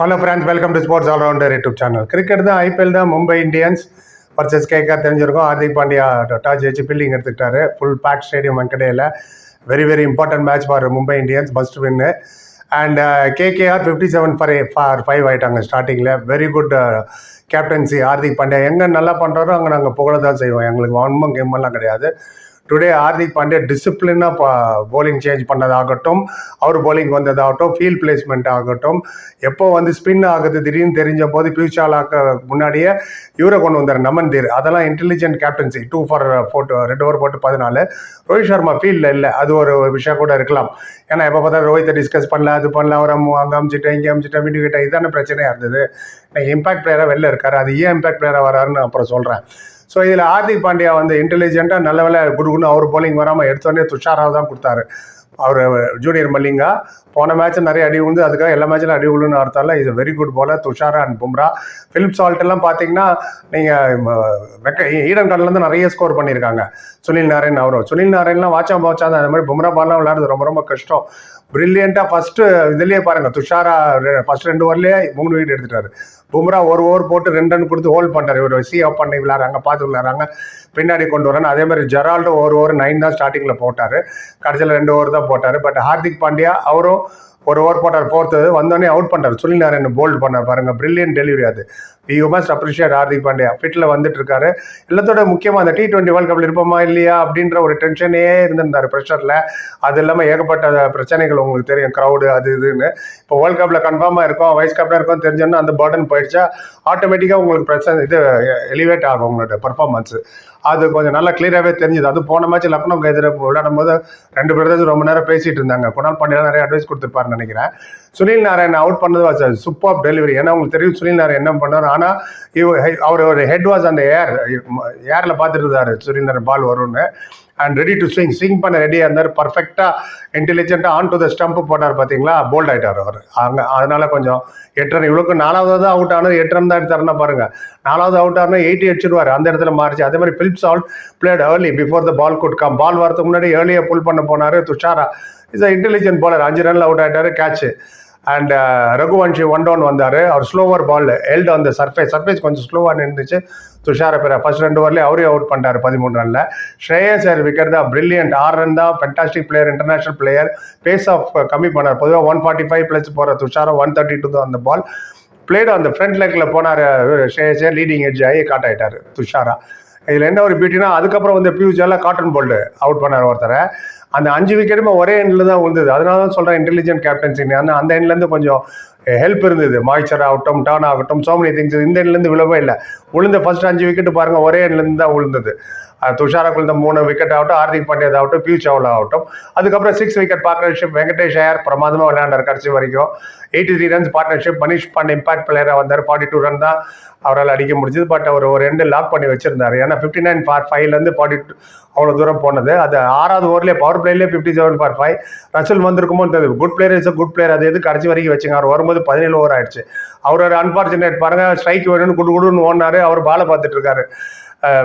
Hello friends welcome to sports allrounder YouTube channel cricket தான் IPL தான் Mumbai Indians versus KKR தெரிஞ்சிருக்கும். Hardik Pandya toss ஜெயிச்சு பில்லிங் எடுத்துக்கிட்டாரு. Full pack stadium வெங்கடையில் very very important match for Mumbai Indians first win and KKR fifty seven for for five ஆகிட்டாங்க ஸ்டார்டிங்கில் very good captaincy Hardik Pandya எங்கே நல்லா பண்ணுறாரோ அங்கே நாங்கள் புகழ தான் செய்வோம். எங்களுக்கு ஒன்மும் கேமெல்லாம் கிடையாது. டுடே ஹார்திக் பாண்டே டிசிப்ளினாக போலிங் சேஞ்ச் பண்ணதாகட்டும் அவர் போலிங் வந்ததாகட்டும் ஃபீல்ட் பிளேஸ்மெண்ட் ஆகட்டும் எப்போ வந்து ஸ்பின் ஆகுது திடீர்னு தெரிஞ்ச போது பியூச்சாலாக்க முன்னாடியே இவரை கொண்டு வந்தார் நமன் தீர் அதெல்லாம் இன்டெலிஜென்ட் கேப்டன்சி டூ ஃபார் போட்டு ரெண்டு ஓவர் போட்டு பதினாலு. ரோஹித் சர்மா ஃபீல்டில் இல்லை. அது ஒரு விஷயம் கூட இருக்கலாம். ஏன்னா எப்போ பார்த்தா ரோஹித்தை டிஸ்கஸ் பண்ணல அது பண்ணல அவர் அங்கே அமிச்சிட்டேன் இங்கே அமிச்சிட்டேன் வீட்டு கிட்ட இதான பிரச்சனையாக இருந்தது. இம்பாக்ட் பிளேயராக வெளில இருக்காரு. அது ஏன் இம்பாக்ட் பிளேயராக வராருன்னு அப்புறம் சொல்கிறேன் ஸோ இதில் ஹார்திக் பாண்டியா வந்து இன்டெலிஜென்ட்டாக நல்ல வேலை குடுக்குன்னு அவர் போலிங் வராமல் எடுத்தோடனே துஷாராக தான் கொடுத்தாரு. அவர் ஜூனியர் மல்லிங்கா போன மேட்ச் நிறைய அடி விழுந்து அதுக்காக எல்லா மேட்ச்லையும் அடி விழுன்னு அர்த்தால இது வெரி குட் போல Thushara and Bumrah. Philip Salt எல்லாம் பார்த்தீங்கன்னா நீங்கள் ஈடன் கார்ட்லேருந்து நிறைய ஸ்கோர் பண்ணியிருக்காங்க சுனில் நாராயண் அவரும். சுனில் நாராயண்லாம் வாட்சா வாட்சா அந்த மாதிரி பும்ரா பால்லாம் விளையாடுறது ரொம்ப ரொம்ப கஷ்டம். பிரில்லியண்ட்டாக ஃபஸ்ட்டு இதுலேயே பாருங்கள் துஷாரா ஃபஸ்ட் ரெண்டு ஓவர்லேயே மூணு விக்கெட் எடுத்துட்டாரு. பும்ரா ஒரு ஓவர் போட்டு ரெண்டு ரன் கொடுத்து ஹோல்ட் பண்ணுறாரு இவர் சி அப் பண்ணி விளாட்றாங்க பார்த்து விளாட்றாங்க பின்னாடி கொண்டு வரேன் அதே மாதிரி ஜெரால்டோ ஒரு ஓவர் நைன் தான் ஸ்டார்டிங்கில் போட்டார். கடைசியில் ரெண்டு ஓவர் தான் போட்டார். பட் ஹார்திக் பாண்டியா அவரும் ஒரு ஓவர் போட்டார். போர்த்து வந்தோடனே அவுட் பண்ணார் சுனில் நாராயண் போல்ட் பண்ணார் பாருங்க. பிரில்லியன் டெலிவரி அது. You must appreciate Hardik Pandya. Fiddle வந்துட்டு இருக்காரு எல்லாத்தோட முக்கியமாக அந்த டி ட்வெண்ட்டி வேர்ல்ட் கப்பில் இருப்போமா இல்லையா அப்படின்ற ஒரு டென்ஷனே இருந்திருந்தார் ப்ரெஷரில் அது இல்லாமல் ஏகப்பட்ட பிரச்சனைகள் உங்களுக்கு தெரியும். க்ரௌடு அது இதுன்னு. இப்போ வேர்ல்ட் கப்பில் கன்ஃபார்மாக இருக்கும் வைஸ் கப்பில் இருக்கும் தெரிஞ்சோன்னா அந்த பர்டன் போயிடுச்சா? ஆட்டோமேட்டிக்காக உங்களுக்கு பிரச்சனை இது எலிவேட் ஆகும் உங்களோட பர்ஃபார்மன்ஸு அது கொஞ்சம் நல்லா கிளியராகவே தெரிஞ்சுது. அது போன மேட்ச் லக்னோக்கு எதிராக விளையாடும் போது ரெண்டு பேரும் ரொம்ப நேரம் பேசிட்டு இருந்தாங்க. குணால் பாண்டியா நிறைய அட்வைஸ் கொடுத்துருப்பாருன்னு நினைக்கிறேன். சுனில் நாராயண் அவுட் பண்ணது சூப்பர் டெலிவரி ஏன்னா உங்களுக்கு தெரியும் சுனில் நாராயண் என்ன பண்ணார்? ஆனால் அவர் ஒரு ஹெட் வாஸ் அந்த ஏர் ஏரில் பார்த்துட்டு இருந்தார் சுனில் பால் வரும்னு. And ready to swing swing பண்ண ரெடியாக இருந்தார். பர்ஃபெக்டாக இன்டெலிஜென்ட்டாக ஆன் டு த ஸ்டம்ப் போட்டார் பார்த்தீங்களா போல்ட் ஆயிட்டார் அவர். அங்கே அதனால கொஞ்சம் எட்டு ரன் இவ்வளோக்கு நாலாவது தான் அவுட் ஆனது. எட்டு ரன் தான் எடுத்தாருன்னா பாருங்க. நாலாவது அவுட் ஆனால் எயிட்டி அடிச்சிடுவார் அந்த இடத்துல மாறிச்சு. அதே மாதிரி Phillips all played early before the ball could come ball வரதுக்கு முன்னாடி ஏர்லியாக புல் பண்ண போனார். Thushara. Is a intelligent bowler அஞ்சு ரன்ல அவுட் ஆகிட்டார் catch and uh, Raghuvanshi one down வந்தார். அவர் ஸ்லோவர் பால் எல்டு அந்த சர்ஃபேஸ் சர்ஃபேஸ் கொஞ்சம் ஸ்லோவாக இருந்துச்சு துஷார பேர ஃபர்ஸ்ட் ரெண்டு ஓவர்லேயே அவரே அவுட் பண்ணார் பதிமூணு ரனில் ஸ்ரேயஸ் சார் விக்கெட் தான் பிரில்லியன்ட் ஆறு ரன் தான் fantastic player international player pace off கம்மி பண்ணார். பொதுவாக ஒன் ஃபார்ட்டி ஃபைவ் ப்ளஸ் போகிற துஷாரம் ஒன் தேர்ட்டி டூ தான் அந்த பால் பிளேடு அந்த ஃப்ரண்ட் லெக்கில் போனார் ஸ்ரேயஸே லீடிங் எட்ஜ் ஆகி காட் ஆகிட்டார் துஷாரா. இதில் என்ன ஒரு பியூட்டினா அதுக்கப்புறம் வந்து பியூஜெல்லாம் காட்டன் போல்டு அவுட் பண்ணார் ஒருத்தரை. அந்த அஞ்சு விக்கெட்டுமே ஒரே எண்டில் தான் விழுந்தது. அதனால தான் சொல்கிறேன் இன்டெலிஜென்ட் கேப்டன்சின்னு ஆனால் அந்த எண்ட்லேருந்து கொஞ்சம் eh, ஹெல்ப் இருந்தது. மாய்ச்சர் ஆகட்டும் டர்ன் ஆகட்டும் சோ மெனி திங்ஸ் இந்த எண்ட்லேருந்து விழவே இல்லை. விழுந்த ஃபர்ஸ்ட் அஞ்சு விக்கெட்டு பாருங்கள் ஒரே எண்ட்லேருந்து தான் விழுந்தது. அஹ் துஷாரா மூணு விக்கெட் ஆகட்டும் ஹார்திக் பாண்டியா ஆகட்டும் பியூ சவுலா ஆகட்டும். அதுக்கப்புறம் six wicket partnership Venkatesh Iyer பிரமாதமாக விளையாண்டார் கடைசி வரைக்கும். Eighty three runs partnership Manish Pandey impact பிளேயராக வந்தார். ஃபார்ட்டி டூ ரன் தான் அவரால் அடிக்க முடிஞ்சது பட் அவர் ஒரு ரெண்டு லாக் பண்ணி வச்சிருந்தார். ஏன்னா ஃபிஃப்டி நைன் ஃபார் ஃபைவ்லேருந்து ஃபார்ட்டி டூ அவ்வளோ தூரம் போனது. அது ஆறாவது ஓவர்லேயே power பிளேலேயே fifty seven for five Russell வந்திருக்குமோ தெரியுது. Good player is good player அது எது கடைசி வரைக்கும் வச்சுங்க. அவர் வரும்போது பதினேழு ஓவர் ஆயிடுச்சு. அவர் ஒரு அன்பார்ச்சுனேட் பாருங்கள் ஸ்ட்ரைக் வேணும்னு குடு குடுன்னு ஓடினார். அவர் பாலை பார்த்துட்டு இருக்காரு.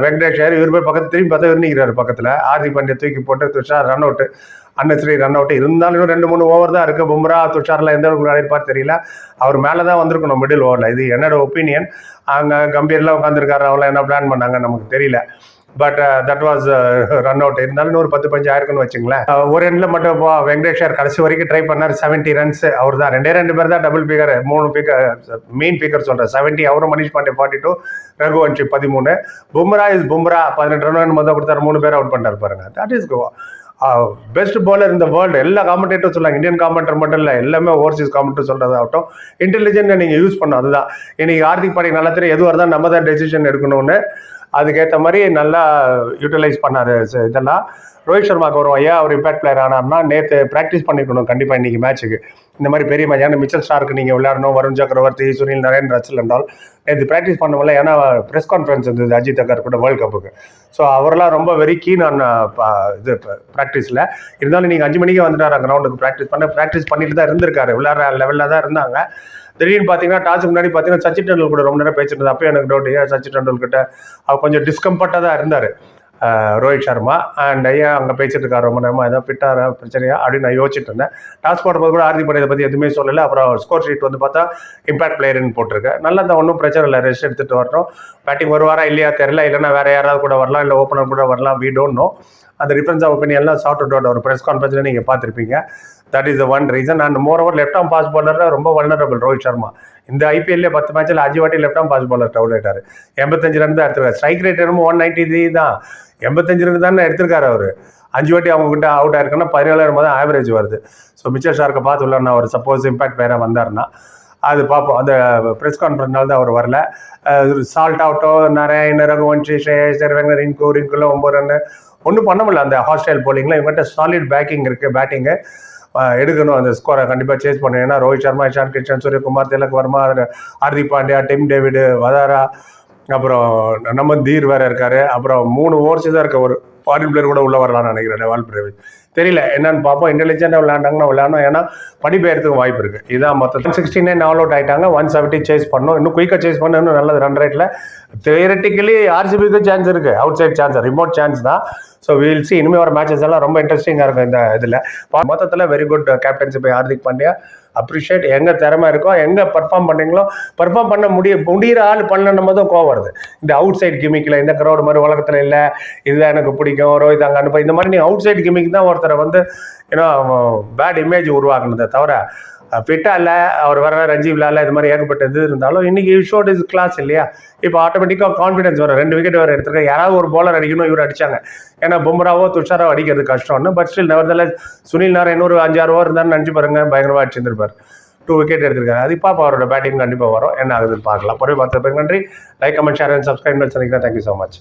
வெங்கடேஷ் ஐயர் இவர் போய் பக்கத்து திரும்பி பார்த்தா இருந்துக்கிறாரு பக்கத்தில். ஹார்திக் பாண்டியா தூக்கி போட்டு துஷார் ரன் அவுட் அன்னஸ்ரீ ரன் அவுட் இருந்தாலும் இன்னும் ரெண்டு மூணு ஓவர் தான் இருக்குது பும்ரா துஷார்லாம் எந்த அளவுக்கு விளையாடிருப்பார் தெரியல. அவர் மேலே தான் வந்திருக்கணும் மிடில் ஓவரில் இது என்னோட ஒப்பீனியன் அங்கே கம்பீர்லாம் உட்காந்துருக்காரு அவங்களாம் என்ன பிளான் பண்ணாங்க நமக்கு தெரியல. But that was run out இருந்தாலும் நூறு பத்து பஞ்சு ஆயிருக்குன்னு வச்சுங்களேன். Uh, ஒரு எண்ணில் மட்டும் இப்போ வெங்கடேஷர் கடைசி வரைக்கும் ட்ரை பண்ணார். செவன்ட்டி ரன்ஸ் அவர் தான் ரெண்டே ரெண்டு பேர் தான் டபுள் பிகர் மூணு பிகர் மெயின் பிகர் சொல்கிறேன் செவன்ட்டி அவரும் மனிஷ் பாண்டே ஃபார்ட்டி டூ ரகுவன்ஷி பதிமூணு. பும்ரா இஸ் பும்ரா பதினெட்டு ரன் மொதல் கொடுத்தாரு. மூணு பேர் அவுட் பண்ணார் பாருங்க. தட் இஸ் பெஸ்ட் பாலர் இந்த வேர்ல்டு எல்லா காமெண்டேட்டரும் சொல்லுவாங்க இந்தியன் காமெண்டர் மட்டும் இல்லை எல்லாமே ஓவர்சீஸ் காமெண்டர் சொல்கிறதாகட்டும் இன்டெலிஜென்ட் நீங்கள் யூஸ் பண்ணணும். அதுதான். இன்னைக்கு ஹார்திக் பாண்டிய நல்லா தெரியும் எதுவாக இருந்தால் நம்ம தான் டெசிஷன் எடுக்கணும்னு. அதுக்கேற்ற மாதிரி நல்லா யூட்டிலைஸ் பண்ணார். இதெல்லாம் ரோஹித் சர்மா வரும் ஐயா அவர் இம்பேக்ட் பிளேயர் ஆனார்னா நேற்று ப்ராக்டிஸ் பண்ணிக்கணும் கண்டிப்பாக இன்னைக்கு மேட்ச்சுக்கு இந்த மாதிரி பெரிய மேட்ச் ஏன்னா மிச்சல் ஸ்டாருக்கு நீங்கள் விளையாடணும் வருண் சக்கரவர்த்தி சுனில் நரேன் ரச்சல் என்றால் நேற்று ப்ராக்டிஸ் பண்ணவில்ல ஏன்னா ப்ரெஸ் கான்ஃபரன்ஸ் இருந்தது அஜித் அக்கர் கூட வேர்ல்ட் கப்புக்கு ஸோ அவரெல்லாம் ரொம்ப வெரி கீன் ஆன் இது ப்ராக்டிஸில் இருந்தாலும் நீங்கள் அஞ்சு மணிக்கு வந்துட்டார் கிரவுண்டுக்கு ப்ராக்டிஸ் பண்ண ப்ராக்டிஸ் பண்ணிட்டு தான் இருந்திருக்காரு. விளையாடுற லெவலில் தான் இருந்தாங்க. திடீர்னு பார்த்தீங்கன்னா டாஸுக்கு முன்னாடி பார்த்தீங்கன்னா சச்சின் டெண்டுல்கர் கூட ரொம்ப நேரம் பேசிட்டு இருந்தது அப்போ எனக்கு டவுட் ஏன் சச்சின் டெண்டுல்கிட்ட அவர் கொஞ்சம் டிஸ்கம்ஃபர்ட்டாக தான் இருந்தார். ரோஹித் சர்மா அண்ட் ஐயா அங்கே பேசிட்டு இருக்காரு ரொம்ப நேரமாக ஏதோ ஃபிட்டாக பிரச்சனையா அப்படின்னு நான் யோசிச்சுட்டு இருந்தேன். டாஸ் போடும்போது கூட ஹார்திக் பாண்டியை பற்றி எதுவுமே சொல்லலை. அப்புறம் ஸ்கோர் ஷீட் வந்து பார்த்தா இம்பாக்ட் பிளேயர்னு போட்டிருக்கேன் நல்லா தான் ஒன்றும் பிரச்சனை இல்லை. ரெஸ்ட் எடுத்துகிட்டு வரட்டும். பேட்டிங் வருவாரா இல்லையா தெரில இல்லைன்னா வேறு யாராவது கூட வரலாம். இல்லை ஓப்பனர் கூட வரலாம். வி டோன்ட் நோ அந்த டிஃபரன்ஸ் ஆஃப் ஒப்பீனியன்லாம் சாஃப்ட் அவுட் ஒரு ப்ரெஸ் கான்ஃபரன்ஸில் நீங்கள் பார்த்துருப்பீங்க. That is the one reason and moreover left arm pace பாலரில் ரொம்ப வல்னரபிள் ரோஹித் சர்மா. இந்த ஐபிஎல்லே பத்து மேட்ச்சில் அஞ்சு வாட்டி லெஃப்ட் ஆம் பாஸ் பாலர் டவுட் ஆகிட்டார் எண்பத்தஞ்சு ரன் தான் ஸ்ட்ரைக் ரேட் என்னமோ ஒன் நைன்டி த்ரீ தான். எண்பத்தஞ்சு ரன் தானே எடுத்திருக்காரு அவர். அஞ்சு வாட்டி அவங்க கிட்ட அவுட் ஆயிருக்குன்னா பதினேழாயிரம் தான் ஆவரேஜ் வருது. ஸோ மிச்சர் ஷார்க்கை பார்த்து உள்ள அவர் சப்போஸ் இம்பாக்ட் பேராக வந்தாருன்னா அது பார்ப்போம். அந்த ப்ரெஸ் கான்ஃபரன்ஸ்னால தான் அவர் வரல. சால்ட் அவுட்டோ நாராயண் ரகுவன்ஷி ஸ்ரேயஸ் வெங்கர் ரிங்கு ரிங்குல ஒம்பது ரன் ஒன்றும் பண்ண முடியல. அந்த ஹாஸ்டைல் போலிங்கில் இவங்ககிட்ட சாலிட் பேக்கிங் இருக்குது பேட்டிங்கு எடுக்கணும் அந்த ஸ்கோரை கண்டிப்பாக சேஸ் பண்ணணும். ஏன்னா ரோஹித் சர்மா இஷான் கிஷன் சூரியகுமார் திலக் வர்மா ஹார்திக் பாண்டியா டிம் டேவிடு வதாரா அப்புறம் நம்ம தீர் வேற இருக்காரு. அப்புறம் மூணு ஓவர்ஸ் தான் இருக்க ஒரு ஃபாரின் பிளேயர் கூட உள்ள வரலாம்னு நினைக்கிறேன் டெவால் பிரேவிஸ் தெரியல என்னன்னு பார்ப்போம். இன்டெலிஜென்ட்டாக விளையாண்டாங்கன்னா விளையாடணும். ஏன்னா படிப்பெயர்த்துக்கு வாய்ப்பு இருக்கு. இதான் மொத்தம். சிக்ஸ்டி நைன் ஆல் அவுட் ஆயிட்டாங்க. ஒன் செவன்ட்டி சேஸ் பண்ணணும் இன்னும் குயிக்காக சேஸ் பண்ண இன்னும் நல்லது ரன் ரேட்டில் தியரட்டிக்கலி ஆர்சிபிக்கு சான்ஸ் இருக்கு. Out side chance remote chance தான். ஸோ வீல் சி இனிமேல் வர மேட்சஸ் எல்லாம் ரொம்ப இன்ட்ரெஸ்டிங்காக இருக்கும் இந்த இதில். மொத்தத்தில் very good captainship Hardik Pandya. Appreciate எங்கே திறமை இருக்கோ எங்கே பர்ஃபார்ம் பண்ணீங்களோ பர்ஃபார்ம் பண்ண முடிய முடிகிற ஆள் பண்ணணும் போதும் கோவம் வருது. இந்த அவுட் சைட் கிமிக்கில் இந்த க்ரௌடு மாதிரி உலகத்தில் இல்லை இதுதான் எனக்கு பிடிக்கும் ரோஹித் அங்கே அனுப்ப இந்த மாதிரி நீங்கள் அவுட் சைட் கிமிக் தான் ஒருத்தரை வந்து ஏன்னா பேட் இமேஜ் உருவாக்குனதை தவிர ஃபிட்டாக இல்லை அவர் வர ரஞ்சி விழாவில் இது மாதிரி ஏகப்பட்ட இது இருந்தாலும் இன்னைக்கு ஷோட் இஸ் கிளாஸ் இல்லையா? இப்போ ஆட்டோமேட்டிக்காக கான்ஃபிடன்ஸ் வரும். ரெண்டு விக்கெட் வேறு எடுத்துருக்காங்க யாராவது ஒரு போலர் அடிக்கணும் இவர் அடிச்சாங்க. ஏன்னா பும்ராவோ துஷாரோ அடிக்கிறது கஷ்டம்னு. பட் ஸ்டில் நவர்தல சுனில் நாராயண் ஒரு அஞ்சாறு ஓவர் இருந்தாலும் நினச்சி பாருங்க. பயங்கரமாக அடிச்சிருந்திருப்பார். டூ விக்கெட் எடுத்திருக்காரு. அது இப்போ அவரோட பேட்டிங் கண்டிப்பாக வரும். என்ன ஆகுதுன்னு பார்க்கலாம். பொறுமை பார்த்த நன்றி. Like comment share and subscribe சந்திக்கிறேன். Thank you so much